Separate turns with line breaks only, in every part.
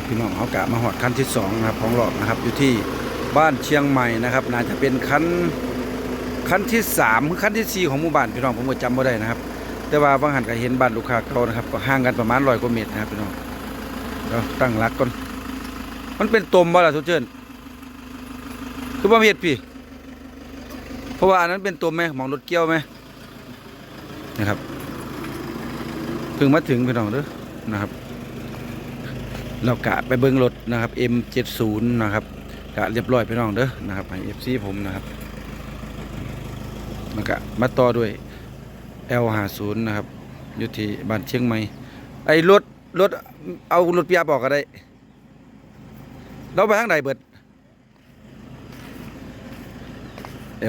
นะครับพี่น้องเขากะมาหอดคันที่สองนะครับของหลอกนะครับอยู่ที่บ้านเชียงใหม่นะครับน่าจะเป็นคันคันที่สามหรือคันที่สี่ของหมู่บ้านพี่น้องผมก็จำไม่ได้นะครับ แต่ว่าบางหันก็เห็นบ้านลูกค้าเก่านะครับก็ห่างกันประมาณร้อยกว่าเมตรนะครับพี่น้องเราตั้งหลักก่อนมันเป็นตมบ่ล่ะทุกเชิญคือบ่มีเห็ดพี่ เพราะว่าอันนั้นเป็นตัวไหมหมองรถเกี้ยวไหมนะครับเพิ่งมาถึงพี่น้องเด้อนะครับ เรากะไปเบิ้งรถนะครับ M70 นะครับกะเรียบร้อยพี่น้องเด้อนะครับให้ FC ผมนะครับแล้วก็มาต่อด้วย L50 นะครับอยู่ที่บ้านเชียงใหม่ไอ้รถรถเอารถเปียบออกก็ได้ เราไปทางใดเบิด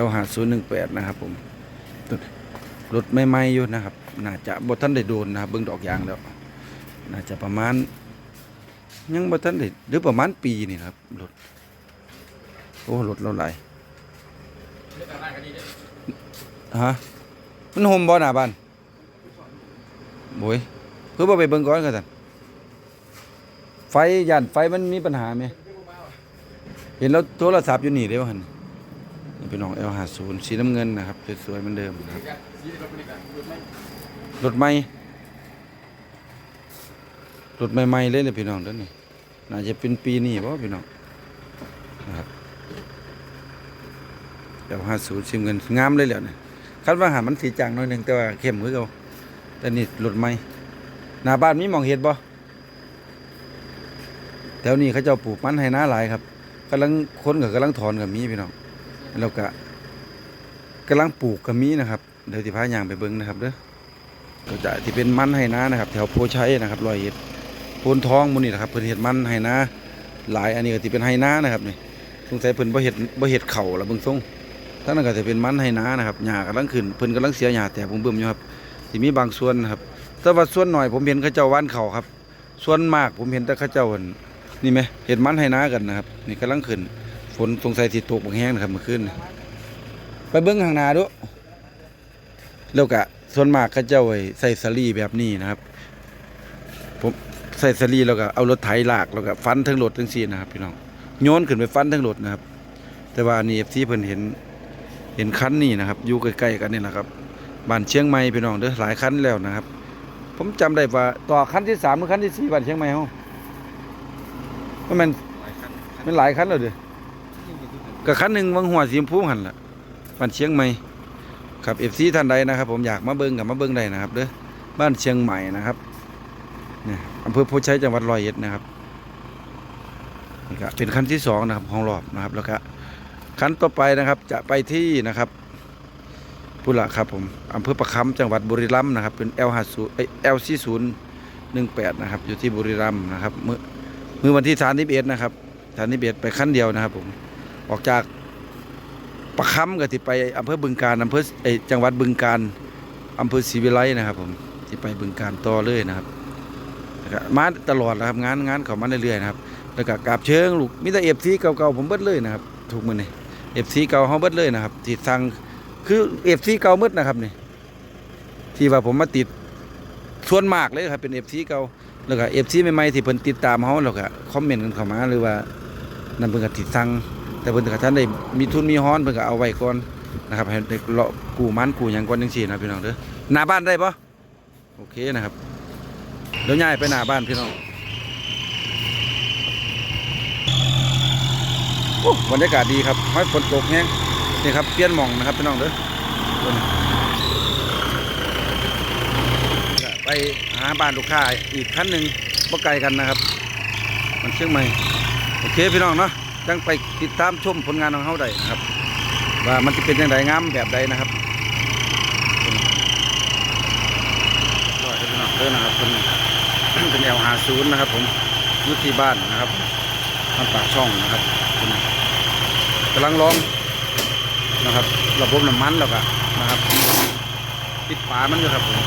L หาศูนย์หนึ่งแปดนะครับผมรถไม่ไหมอยู่นะครับ น่าจะบท่านได้โดนนะครับเบิ้งดอกยางแล้ว น่าจะประมาณ ยังบท่านได้หรือประมาณปีนี่ครับรถโอ้รถเราไหลายฮะมันโฮมบ่หน้าบ้านโอยเพื่อบ่ไปเบิ่งก่อนกันสันไฟย่านไฟมันมีปัญหาไหมเห็นแล้วโทรศัพท์อยู่นี่เด้วหันนี่เป็นน้อง L50 สีน้ำเงินนะครับสวยๆเหมือนเดิมนะครับรถใหม่ รถใหม่ๆเลยเลยพี่น้องเด้อนี่น่าจะเป็นปีนี้บ่พี่น้องนะครับ L50 สีน้ำเงินงามเลยแหล้วนี่คันว่าหามันสีจางหน่อยหนึ่งแต่ว่าเข้มคือเก่าแต่นี่รถใหม่หน้าบ้านมีหมองเห็ดบ่แถวนี้เขาเจ้าปลูกมันให้น้าหลายครับกำลังค้นก็กำลังถอนกับมีพี่น้องแล้วก็กำลังปลูกกระมีนะครับเดี๋ยวที่พายางไปเบิ้งนะครับเด้อก็จะที่เป็นมันให้นานะครับ แถวโพชัยนะครับรอยเอ็ด โพนท้องมูนี่นะครับเพิ่นเห็ดมันให้นาหลายอันนี้ก็ที่เป็นให้นานะครับนี่สงสัยเพิ่นบ่เห็ดบ่เห็ดเข่าละเบิ่งทรงทั้งนั้นก็จะเป็นมันให้นานะครับหญ้ากำลังขึ้นเพิ่นกำลังเสียหญ้าแต่ผมเบิ่มอยู่ครับที่มีบางส่วนนะครับแต่ว่าส่วนหน่อยผมเห็นเขาเจ้าว่านเข่าครับ ส่วนมากผมเห็นแต่เขาเจ้ากันนี่ไหมเห็ดมันให้นากันนะครับนี่กำลังขึ้นฝนสงสัยสิตกบางแห้งนะครับเมื่อคืนไปเบิ้งข้างหน้าดูแล้วก็ส่วนมากเขาเจ้าไว้ใส่สลีแบบนี้นะครับผม ใส่สลีแล้วก็เอารถไถลากแล้วก็ฟันทั้งรถทั้งซีนะครับ พี่น้องโยนขึ้นไปฟันทั้งรถนะครับ แต่ว่านี่ที่เพิ่นเห็นเห็นคันนี่นะครับอยู่ใกล้ๆกันนี่แหละครับบ้านเชียงใหม่พี่น้องเด้อหลายคันแล้วนะครับ ผมจำได้ว่าต่อคันที่สามหรือคันที่สี่บ้านเชียงใหม่เฮามันแมันมันหลายคันแล้วเด้อก็คันหนึ่งวังหัวสีชมพูหันละบ้านเชียงใหม่ครับเอฟซีท่านใดนะครับ ผมอยากมาเบิ้งกับมาเบิ้งได้นะครับเด้อบ้านเชียงใหม่นะครับเนี่ย อำเภอโพชัยจังหวัดร้อยเอ็ดนะครับนี่ก็เป็นขั้นที่สองนะครับของรอบนะครับแล้วก็ขั้นต่อไปนะครับจะไปที่นะครับพุละครับผมอำเภอประคำจังหวัดบุรีรัมย์นะครับเป็น L ห้าศูนย์เอลซีศูนย์หนึ่งแปดนะครับอยู่ที่บุรีรัมย์นะครับมือมือวันที่สามสิบเอ็ดนะครับสามสิบเอ็ดไปขั้นเดียวนะครับผมออกจากประคำก็ที่ไปอำเภอบึงการอำเภอไอจังหวัดบึงการอำเภอศรีวิไลนะครับผมที่ไปบึงการต่อเลยนะครับ มาตลอดนะครับงานงานเขามาเรื่อยๆนะครับแล้วก็กราบเชิงลูกมิตรเอฟซีเก่าๆผมเบิดเลยนะครับถูกมือนี่เอฟซีเก่าเขาเบิดเลยนะครับที่สั่งคือเอฟซีเก่าเบิดนะครับนี่ที่ว่าผมมาติดส่วนมากเลยครับเป็นเอฟซีเก่าแล้วก็เอฟซีใหม่ๆที่เพิ่นติดตามเขาแล้วก็คอมเมนต์กันเข้ามาหรือว่านั่นเพิ่นก็ติดสั่งแต่เพิ่นก็ท่านได้มีทุนมีฮ้อนเพิ่นก็เอาไว้ก่อนนะครับให้ได้เลาะกู้มันกู้หยังก่อนจังซี่นะพี่น้องเด้อหน้าบ้านได้ปะโอเคนะครับ เดี๋ยวย้ายไปหน้าบ้านพี่น้องโอ้บรรยากาศดีครับไม่ฝนตกแฮงนี่ครับเปลี่ยนหม่องนะครับพี่น้องเด้อไปหาบ้านลูกค้าอีกคันหนึ่งบ่ไกลกันนะครับ มันเชียงใหม่โอเคพี่น้องเนาะจังไปติดตามชมผลงานของเขาได้นะครับ ว่ามันจะเป็นอย่างไรงามแบบใดนะครับก็ให้พี่น้องเด้อนะครับเป็น เป็นแอลหาศูนย์นะครับ ผมยุทธีบ้านนะครับทำปากช่องนะครับกำลังลองนะครับ ระบบน้ำมันแล้วก็นะครับปิดฝามันอยู่ครับผม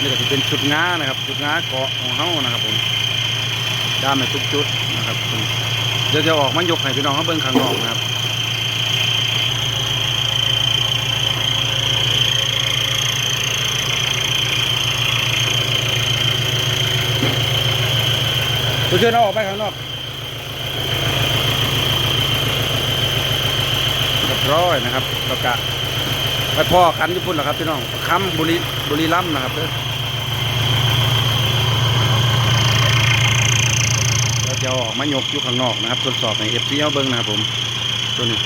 นี่ก็จะเป็นชุดง้านะครับชุดง้าเกาะของเฮานะครับ ผมด้ามในทุกจุดนะครับผมเดี๋ยวจะออกมายกให้พี่น้องเขาเบิ่งข้างนอกนะครับ ตัวเชิญเอาออกไปข้างนอกเรียบร้อยนะครับแล้วก็ไปพ่อกันญี่ปุ่นเหรอครับพี่น้องคำบุรีบุรีรัมนะครับเราจะออกมายกอยู่ข้างนอกนะครับทดสอบในเอฟซีเอาเบิ้งนะครับผมตัวนี้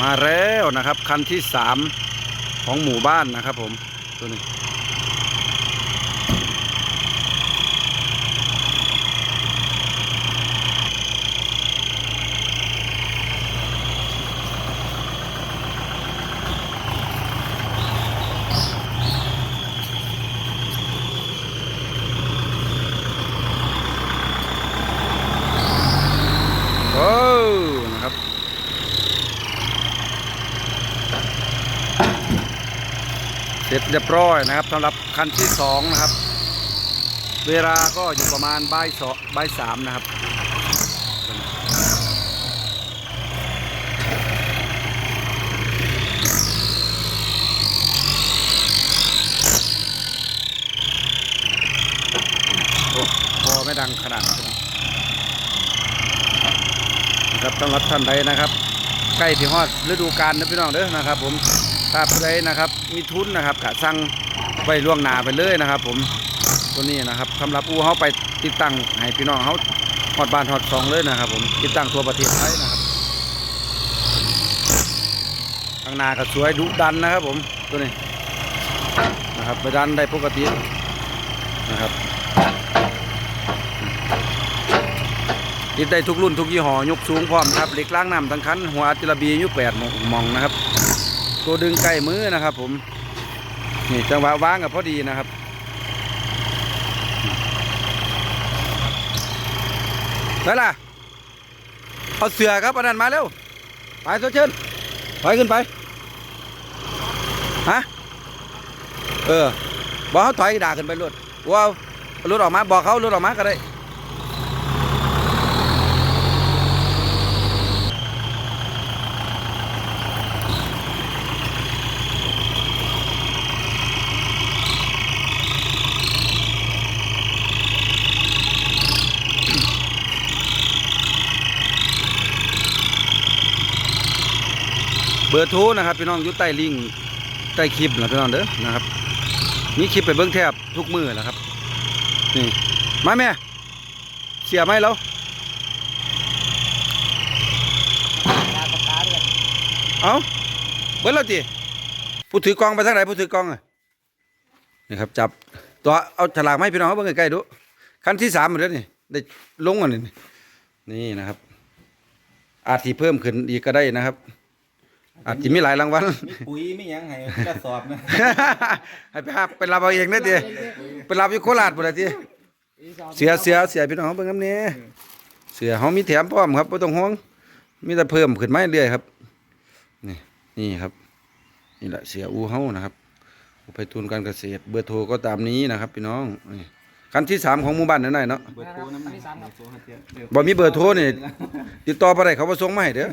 มาแล้วนะครับ คันที่สามของหมู่บ้านนะครับผมตัวนี้ โอ้นะครับ เสร็จเรียบร้อยนะครับสำหรับคันที่สองนะครับ เวลาก็อยู่ประมาณบ่ายสองบ่ายสามนะครับพอไม่ดังขนาดนั้นนะครับต้องรับท่านใดนะครับ ใกล้ที่ฮอดฤดูกาลนะพี่น้องเด้อนะครับผม ถ้าผู้ใดนะครับ มีทุนนะครับกะสั่งไปล่วงหน้าไปเลยนะครับ ผมตัวนี้นะครับสำหรับอูเขาไปติดตั้งให้พี่น้องเขาฮอดบานฮอดซองเลยนะครับ ผมติดตั้งทั่วประเทศไทยนะครับข้างหน้าก็สวยดุดันนะครับ ผมตัวนี้นะครับไปดันได้ปกตินะครับติดได้ทุกรุ่นทุกยี่ห้อยกสูงพร้อมครับเหล็กล้างน้ำทั้งคันหัวอัจฉระบียู่แปดหมองหมองนะครับ ตัวดึงใกล้มือนะครับ ผมนี่จังหวะวางกับพอดีนะครับได้ล่ะเอาเสือครับอันนั้นมาเร็วไปโซเชิญไปขึ้นไปฮะเออบอกเขาถอยด่าขึ้นไปรถว้าวรถออกมาบอกเขารถออกมาก็ได้ เบอร์โทรนะครับพี่น้องอยู่ใต้ลิงก์ใต้คลิปนะพี่น้องเด้อนะครับมีคลิปไปเบิ้งแทบทุกมือแหละครับนี่มาแม่เสียไหมแล้วเอาเบิ้งแล้วจีผู้ถือกล้องไปทางไหนผู้ถือกล้องอะนี่ครับจับตัวเอาฉลากมาให้พี่น้องเขาเบิ้งใกล้ๆดูขั้นที่สามหมดแล้วนี่ได้ลงอะนี่นี่นะครับ อาจที่เพิ่มขึ้นอีกก็ได้นะครับ อาจจะมีหลายรางวัล
มีปุ๋ยมีหยังให้กระสอบนะ
ให้ไปหาไปรับเอาเองนะทีไปรับอยู่โคราชพุ่นละทีเสียเสียเสียพี่น้องเบิ่งครับนี่เสือเฮามีแถมพร้อมครับบ่ต้องห่วง มีแต่เพิ่มขึ้นมาเรื่อยๆครับ นี่นี่ครับนี่แหละเสียอูเฮานะครับอุไปทุนการเกษตร เบอร์โทรก็ตามนี้นะครับ พี่น้องนี่คันที่สามของหมู่บ้านนั่นน่ะเนาะ
เบอร์โทรน้ำหนักเบอร์โทรให้เตี้ยเดี๋ยว
บ่มีเบอร์โทรนี่ติดต่อบ่ได้เขาบ่ส่งมาให้เด้อ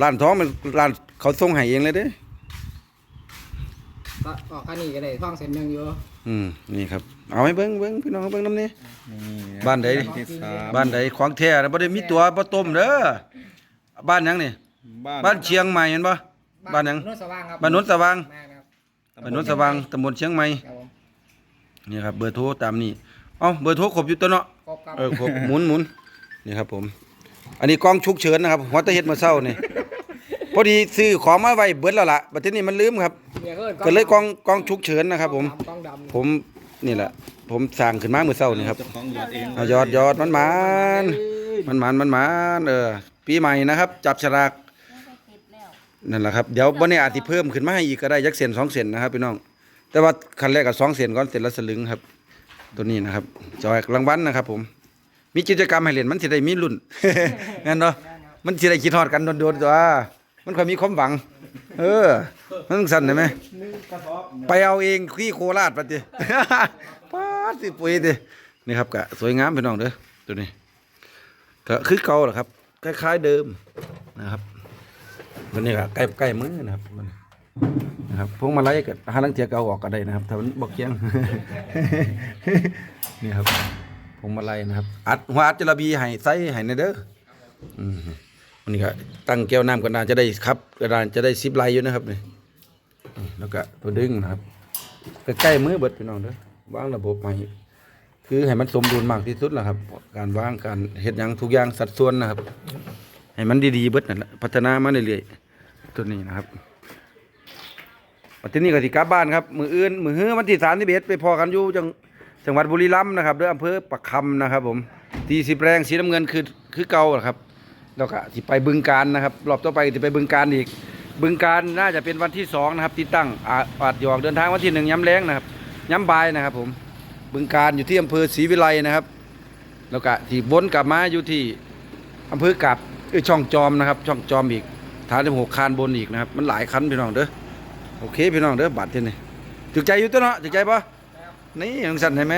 ร้านทองมันร้านเขาส่งให้เองเลยเด้อ
ก็ออกอันนี้ก็ได้ท่องเส้นหนึ่งอยู่
อืมนี่ครับ เอาให้เบิ้งเบิ้งพี่น้องเบิ้งน้ำนี่
นี่
บ้านใด
ที่สาม
บ้านใดของแท้นะบ่ได้มีตัวบ่ต้มเด้อ บ้านหยังนี่
บ้าน
บ้านเชียงใหม่เห็นบ่ บ้านหยัง
โนนสว่างครับ
บ้านโนนสว่าง
แม่ครับ
บ้านโนนสว่างตำบลเชียงใหม่
ครับผม
นี่ครับเบอร์โทรตามนี้ เอ้าเบอร์โทรครบอยู่ตัวเนาะ
ครบครับ
เออครบหมุนหมุนนี่ครับผม อันนี้กล้องฉุกเฉินนะครับหัวตะเฮ็ดมาเช้านี่ พอดีซื้อของมาไว้เบิดแล้วล่ะบัดทีนี้มันลืมครับ
เนี่ยก็
ก็เลยกล้องกล้องฉุกเฉินนะครับ ผม
กล้องดำ
ผมนี่แหละ ผมสั่งขึ้นมาเมื่อเช้านี่ครับ
เจ้าของยอดเอง
เอายอดยอดมันหมานมันหมานมันหมานเออปีใหม่นะครับ จับฉลากนั่นแหละครับเดี๋ยววันนี้อาจจะเพิ่มขึ้นมาให้อีกก็ได้ยักเซนสองเซนนะครับพี่น้อง แต่ว่าคันแรกกับสองเซนก่อนเซนละสลึงครับ ตัวนี้นะครับจอยรางวัลนะครับ ผม มีกิจกรรมให้เล่นมันสิได้มีรุ่น งั้นเนาะมันสิได้คิดฮอดกันโดนๆตัว มันค่อยมีความหวัง เออ มันต้องสั่นได้ไหมไปเอาเองที่โคราชปะติป้าดสิปุ๋ยตินี่ครับกะสวยงามพี่น้องเด้อตัวนี้ก็คือเก่าแหละครับคล้ายๆเดิมนะครับตัวนี้ก็ใกล้ใกล้มือนะครับมันนะครับพวงมาลัยก็หาลังเทียเก่าออกก็ได้นะครับถ้ามันบอกเคียงนี่ครับพวงมาลัยนะครับ อัดหัวอัดจระบีให้ใส่ให้ในเด้ออืม วันนี้ก็ตั้งแก้วน้ำกระดานจะได้ครับกระดานจะได้ซิปไลอยู่นะครับนี่แล้วก็ตัวดึงนะครับใกล้ๆมือเบิดพี่น้องเด้อวางระบบใหม่คือให้มันสมดุลมากที่สุดแหละครับ การวางการเฮ็ดยังทุกอย่างสัดส่วนนะครับ ให้มันดีๆเบิดนั่นแหละพัฒนามาเรื่อยๆตัวนี้นะครับที่นี้ก็สิกลับบ้านครับ มืออื่นมือฮื้อวันที่สามที่เบ็ดไปพอกันอยู่จังจังหวัดบุรีรัมย์นะครับด้วยอำเภอปักคำนะครับ ผมตีสิบแรงสีน้ำเงินคือคือเก่าครับ แล้วก็สิไปบึงการนะครับ รอบต่อไปจะไปบึงการอีก บึงการน่าจะเป็นวันที่สองนะครับที่ตั้งอาอาจหยอกเดินทางวันที่หนึ่งย้ำแรงนะครับย้ำบายนะครับ ผมบึงการอยู่ที่อำเภอศรีวิไลนะครับ แล้วก็ที่บนกลับมาอยู่ที่อำเภอกับเอช่องจอมนะครับ ช่องจอมอีกฐานที่หกคานบนอีกนะครับ มันหลายคันพี่น้องเด้อโอเคพี่น้องเด้อบัตรที่นี่ถึกใจอยู่ตัวเนาะถึกใจปะนี่ยังสั่นเห็นไหม